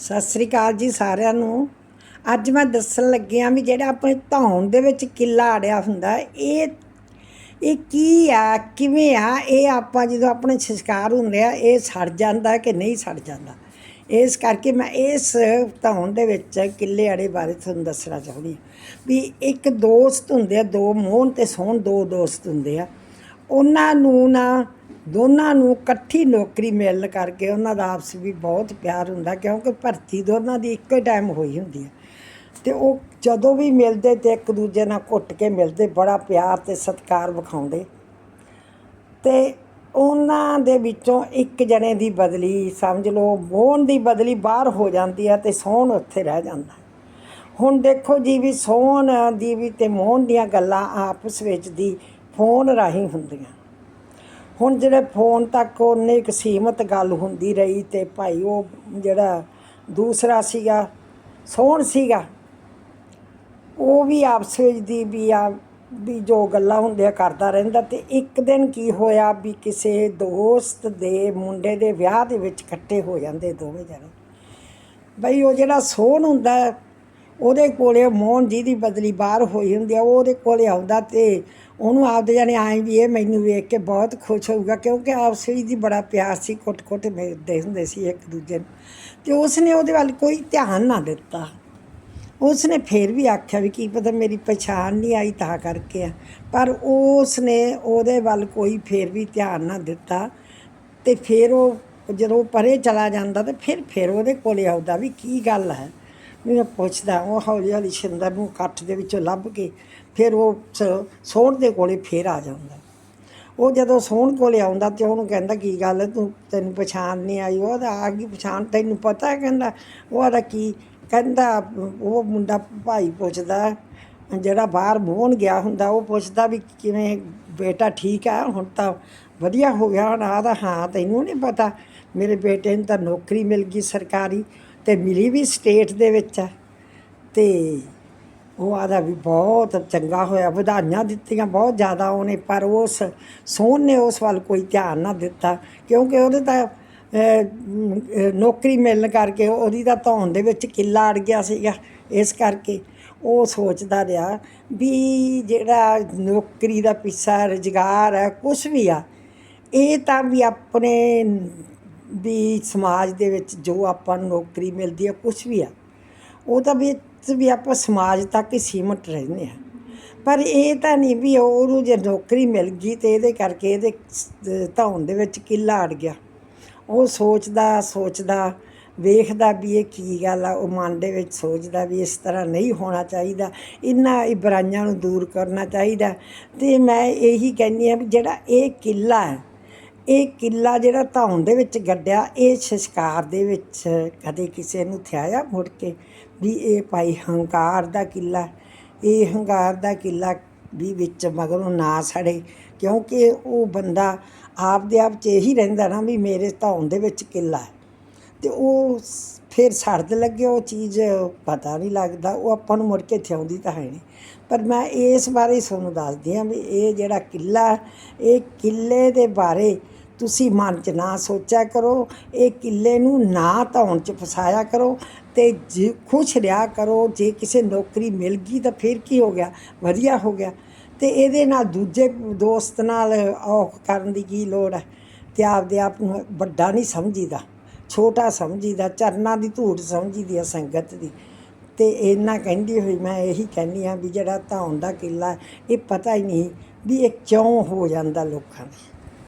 ਸਤਿ ਸ੍ਰੀ ਅਕਾਲ ਜੀ ਸਾਰਿਆਂ ਨੂੰ। ਅੱਜ ਮੈਂ ਦੱਸਣ ਲੱਗੀ ਹਾਂ ਵੀ ਜਿਹੜਾ ਆਪਣੇ ਧੌਣ ਦੇ ਵਿੱਚ ਕਿੱਲਾ ਅੜਿਆ ਹੁੰਦਾ, ਇਹ ਇਹ ਕੀ ਆ, ਕਿਵੇਂ ਆ, ਇਹ ਆਪਾਂ ਜਦੋਂ ਆਪਣੇ ਸੰਸਕਾਰ ਹੁੰਦੇ ਆ, ਇਹ ਸੜ ਜਾਂਦਾ ਕਿ ਨਹੀਂ ਸੜ ਜਾਂਦਾ? ਇਸ ਕਰਕੇ ਮੈਂ ਇਸ ਧੌਣ ਦੇ ਵਿੱਚ ਕਿੱਲੇ ਅੜੇ ਬਾਰੇ ਤੁਹਾਨੂੰ ਦੱਸਣਾ ਚਾਹੁੰਦੀ ਹਾਂ ਵੀ ਇੱਕ ਦੋਸਤ ਹੁੰਦੇ ਆ, ਦੋ ਮੋਹਨ ਤੇ ਸੋਹਣ ਦੋ ਦੋਸਤ ਹੁੰਦੇ ਆ। ਉਹਨਾਂ ਨੂੰ ਨਾ ਦੋਨਾਂ ਨੂੰ ਇਕੱਠੀ ਨੌਕਰੀ ਮਿਲਣ ਕਰਕੇ ਉਹਨਾਂ ਦਾ ਆਪਸ ਵੀ ਬਹੁਤ ਪਿਆਰ ਹੁੰਦਾ, ਕਿਉਂਕਿ ਭਰਤੀ ਦੋਨਾਂ ਦੀ ਇੱਕੋ ਟਾਈਮ ਹੋਈ ਹੁੰਦੀ ਹੈ। ਤੇ ਉਹ ਜਦੋਂ ਵੀ ਮਿਲਦੇ ਤੇ ਇੱਕ ਦੂਜੇ ਨਾਲ ਘੁੱਟ ਕੇ ਮਿਲਦੇ, ਬੜਾ ਪਿਆਰ ਤੇ ਸਤਿਕਾਰ ਵਿਖਾਉਂਦੇ। ਤੇ ਉਹਨਾਂ ਦੇ ਵਿੱਚੋਂ ਇੱਕ ਜਣੇ ਦੀ ਬਦਲੀ, ਸਮਝ ਲਓ, ਮੋਹਨ ਦੀ ਬਦਲੀ ਬਾਹਰ ਹੋ ਜਾਂਦੀ ਹੈ ਤੇ ਸੋਹਣ ਉੱਥੇ ਰਹਿ ਜਾਂਦਾ ਹੁਣ ਦੇਖੋ ਜੀ ਵੀ ਸੋਹਣ ਦੀ ਵੀ ਤੇ ਮੋਹਨ ਦੀਆਂ ਗੱਲਾਂ ਆਪਸ ਵਿੱਚ ਦੀ ਫੋਨ ਰਾਹੀਂ ਹੁੰਦੀਆਂ। ਹੁਣ ਜਿਹੜੇ ਫੋਨ ਤੱਕ ਉਹਨੇ ਇੱਕ ਸੀਮਤ ਗੱਲ ਹੁੰਦੀ ਰਹੀ ਤੇ ਭਾਈ ਉਹ ਜਿਹੜਾ ਦੂਸਰਾ ਸੀਗਾ, ਸੋਹਣ ਸੀਗਾ, ਉਹ ਵੀ ਆਪਸ ਵਿੱਚ ਦੀ ਵੀ ਆ, ਵੀ ਜੋ ਗੱਲਾਂ ਹੁੰਦੀਆਂ ਕਰਦਾ ਰਹਿੰਦਾ ਤੇ ਇੱਕ ਦਿਨ ਕੀ ਹੋਇਆ ਵੀ ਕਿਸੇ ਦੋਸਤ ਦੇ ਮੁੰਡੇ ਦੇ ਵਿਆਹ ਦੇ ਵਿੱਚ ਇਕੱਠੇ ਹੋ ਜਾਂਦੇ ਦੋਵੇਂ ਜਣੇ। ਬਈ ਉਹ ਜਿਹੜਾ ਸੋਹਣ ਹੁੰਦਾ ਉਹਦੇ ਕੋਲੇ ਮੋਹਨ ਜੀ ਦੀ ਬਦਲੀ ਬਾਹਰ ਹੋਈ ਹੁੰਦੀ ਆ, ਉਹ ਉਹਦੇ ਕੋਲੇ ਆਉਂਦਾ ਤੇ ਉਹਨੂੰ ਆਪਦੇ ਜਾਣੇ ਆਏ ਵੀ ਇਹ ਮੈਨੂੰ ਵੇਖ ਕੇ ਬਹੁਤ ਖੁਸ਼ ਹੋਊਗਾ, ਕਿਉਂਕਿ ਆਪਸ ਵਿੱਚ ਦੀ ਬੜਾ ਪਿਆਰ ਸੀ ਕੁੱਟ ਕੁੱਟ ਮਿਲਦੇ ਹੁੰਦੇ ਸੀ ਇੱਕ ਦੂਜੇ ਨੂੰ। ਤੇ ਉਸਨੇ ਉਹਦੇ ਵੱਲ ਕੋਈ ਧਿਆਨ ਨਾ ਦਿੱਤਾ। ਉਸਨੇ ਫੇਰ ਵੀ ਆਖਿਆ ਵੀ ਕੀ ਪਤਾ ਮੇਰੀ ਪਛਾਣ ਨਹੀਂ ਆਈ ਤਾਂ ਕਰਕੇ ਆ। ਪਰ ਉਸਨੇ ਉਹਦੇ ਵੱਲ ਕੋਈ ਫੇਰ ਵੀ ਧਿਆਨ ਨਾ ਦਿੱਤਾ ਤੇ ਫਿਰ ਉਹ ਜਦੋਂ ਪਰੇ ਚਲਾ ਜਾਂਦਾ ਤੇ ਫਿਰ ਫਿਰ ਉਹਦੇ ਕੋਲੇ ਆਉਂਦਾ ਵੀ ਕੀ ਗੱਲ ਹੈ। ਵੀ ਮੈਂ ਪੁੱਛਦਾ, ਉਹ ਹੌਲੀ ਹੌਲੀ ਸ਼ਿੰਦਰ ਨੂੰ ਕੱਠ ਦੇ ਵਿੱਚੋਂ ਲੱਭ ਕੇ ਫਿਰ ਉਹ ਸ- ਸੋਹਣ ਦੇ ਕੋਲੇ ਫੇਰ ਆ ਜਾਂਦਾ। ਉਹ ਜਦੋਂ ਸੋਹਣ ਕੋਲੇ ਆਉਂਦਾ ਤੇ ਉਹਨੂੰ ਕਹਿੰਦਾ, ਕੀ ਗੱਲ ਤੂੰ ਤੈਨੂੰ ਪਛਾਣ ਨਹੀਂ ਆਈ? ਉਹ ਤਾਂ ਆ ਗਈ ਪਛਾਣ, ਤੈਨੂੰ ਪਤਾ ਕਹਿੰਦਾ ਉਹਦਾ ਕੀ? ਕਹਿੰਦਾ, ਉਹ ਮੁੰਡਾ ਭਾਈ ਪੁੱਛਦਾ, ਜਿਹੜਾ ਬਾਹਰ ਮੋਹਨ ਗਿਆ ਹੁੰਦਾ, ਉਹ ਪੁੱਛਦਾ ਵੀ ਕਿਵੇਂ ਬੇਟਾ ਠੀਕ ਆ? ਹੁਣ ਤਾਂ ਵਧੀਆ ਹੋ ਗਿਆ, ਹੁਣ ਆਦਾ ਹਾਂ, ਤੈਨੂੰ ਨਹੀਂ ਪਤਾ। ਮੇਰੇ ਬੇਟੇ ਨੂੰ ਤਾਂ ਨੌਕਰੀ ਮਿਲ ਗਈ ਸਰਕਾਰੀ। ਅਤੇ ਮਿਲੀ ਵੀ ਸਟੇਟ ਦੇ ਵਿੱਚ ਆ ਤੇ ਉਹ ਆਦਾ ਵੀ ਬਹੁਤ ਚੰਗਾ ਹੋਇਆ, ਵਧਾਈਆਂ ਦਿੱਤੀਆਂ ਬਹੁਤ ਜ਼ਿਆਦਾ ਉਹਨੇ, ਪਰ ਉਸ ਸੋਹਣ ਨੇ ਉਸ ਵੱਲ ਕੋਈ ਧਿਆਨ ਨਾ ਦਿੱਤਾ, ਕਿਉਂਕਿ ਉਹਦੇ ਤਾਂ ਨੌਕਰੀ ਮਿਲਣ ਕਰਕੇ ਉਹਦੀ ਤਾਂ ਧੌਣ ਦੇ ਵਿੱਚ ਕਿੱਲਾ ਅੜ ਗਿਆ ਸੀਗਾ, ਇਸ ਕਰਕੇ ਉਹ ਸੋਚਦਾ ਰਿਹਾ ਵੀ ਜਿਹੜਾ ਨੌਕਰੀ ਦਾ ਪਿੱਛਾ ਰੁਜ਼ਗਾਰ ਹੈ ਕੁਝ ਵੀ ਆ, ਇਹ ਤਾਂ ਵੀ ਆਪਣੇ ਵੀ ਸਮਾਜ ਦੇ ਵਿੱਚ ਜੋ ਆਪਾਂ ਨੂੰ ਨੌਕਰੀ ਮਿਲਦੀ ਹੈ ਕੁਝ ਵੀ ਆ ਉਹ ਤਾਂ ਵੀ ਵੀ ਆਪਾਂ ਸਮਾਜ ਤੱਕ ਹੀ ਸੀਮਤ ਰਹਿੰਦੇ ਹਾਂ। ਪਰ ਇਹ ਤਾਂ ਨਹੀਂ ਵੀ ਉਹਨੂੰ ਜੇ ਨੌਕਰੀ ਮਿਲ ਗਈ ਤੇ ਇਹਦੇ ਕਰਕੇ ਇਹਦੇ ਧੌਣ ਦੇ ਵਿੱਚ ਕਿੱਲਾ ਅੜ ਗਿਆ। ਉਹ ਸੋਚਦਾ ਸੋਚਦਾ, ਵੇਖਦਾ ਵੀ ਇਹ ਕੀ ਗੱਲ ਆ, ਉਹ ਮਨ ਦੇ ਵਿੱਚ ਸੋਚਦਾ ਵੀ ਇਸ ਤਰ੍ਹਾਂ ਨਹੀਂ ਹੋਣਾ ਚਾਹੀਦਾ ਇਹਨਾਂ ਇਹ ਬੁਰਾਈਆਂ ਨੂੰ ਦੂਰ ਕਰਨਾ ਚਾਹੀਦਾ। ਤੇ ਮੈਂ ਇਹੀ ਕਹਿੰਦੀ ਆ ਵੀ ਜਿਹੜਾ ਇਹ ਕਿੱਲਾ ਹੈ ਇਹ ਕਿੱਲਾ ਜਿਹੜਾ ਧੌਣ ਦੇ ਵਿੱਚ ਗੱਡਿਆ, ਇਹ ਸੰਸਕਾਰ ਦੇ ਵਿੱਚ ਕਦੇ ਕਿਸੇ ਨੂੰ ਥਿਆਇਆ ਮੁੜ ਕੇ ਵੀ ਇਹ ਭਾਈ ਹੰਕਾਰ ਦਾ ਕਿੱਲਾ? ਇਹ ਹੰਕਾਰ ਦਾ ਕਿੱਲਾ ਵੀ ਵਿੱਚ ਮਗਰੋਂ ਨਾ ਸੜੇ, ਕਿਉਂਕਿ ਉਹ ਬੰਦਾ ਆਪਦੇ ਆਪ 'ਚ ਇਹੀ ਰਹਿੰਦਾ ਨਾ ਵੀ ਮੇਰੇ ਧੌਣ ਦੇ ਵਿੱਚ ਕਿੱਲਾ ਹੈ। ਤੇ ਉਹ ਸ- ਫਿਰ ਸੜਦ ਲੱਗੇ, ਉਹ ਚੀਜ਼ ਪਤਾ ਨਹੀਂ ਲੱਗਦਾ, ਉਹ ਆਪਾਂ ਨੂੰ ਮੁੜ ਕੇ ਥਿਆਉਂਦੀ ਤਾਂ ਹੈ ਨਹੀਂ। ਪਰ ਮੈਂ ਇਸ ਬਾਰੇ ਤੁਹਾਨੂੰ ਦੱਸਦੀ ਹਾਂ ਵੀ ਇਹ ਜਿਹੜਾ ਕਿੱਲਾ, ਇਹ ਕਿੱਲੇ ਦੇ ਬਾਰੇ ਤੁਸੀਂ ਮਨ 'ਚ ਨਾ ਸੋਚਿਆ ਕਰੋ, ਇਹ ਕਿੱਲੇ ਨੂੰ ਨਾ ਧੌਣ 'ਚ ਫਸਾਇਆ ਕਰੋ ਤੇ ਜੇ ਖੁਸ਼ ਰਿਹਾ ਕਰੋ, ਜੇ ਕਿਸੇ ਨੌਕਰੀ ਮਿਲ ਗਈ ਤਾਂ ਫਿਰ ਕੀ ਹੋ ਗਿਆ? ਵਧੀਆ ਹੋ ਗਿਆ। ਤੇ ਇਹਦੇ ਨਾਲ ਦੂਜੇ ਦੋਸਤ ਨਾਲ ਔਖ ਕਰਨ ਦੀ ਕੀ ਲੋੜ ਹੈ? ਤੇ ਆਪਦੇ ਆਪ ਨੂੰ ਵੱਡਾ ਨਹੀਂ ਸਮਝੀਦਾ, ਛੋਟਾ ਸਮਝੀਦਾ, ਚਰਨਾਂ ਦੀ ਧੂੜ ਸਮਝੀਦੀ ਆ ਸੰਗਤ ਦੀ। ਤੇ ਇਹਨਾਂ ਕਹਿੰਦੀ ਹੋਈ, ਮੈਂ ਇਹੀ ਕਹਿੰਦੀ ਆ ਵੀ ਜਿਹੜਾ ਧੌਣ ਦਾ ਕਿੱਲਾ ਇਹ ਪਤਾ ਹੀ ਨਹੀਂ ਵੀ ਇਹ ਕਿਉਂ ਹੋ ਜਾਂਦਾ ਲੋਕਾਂ ਨੂੰ।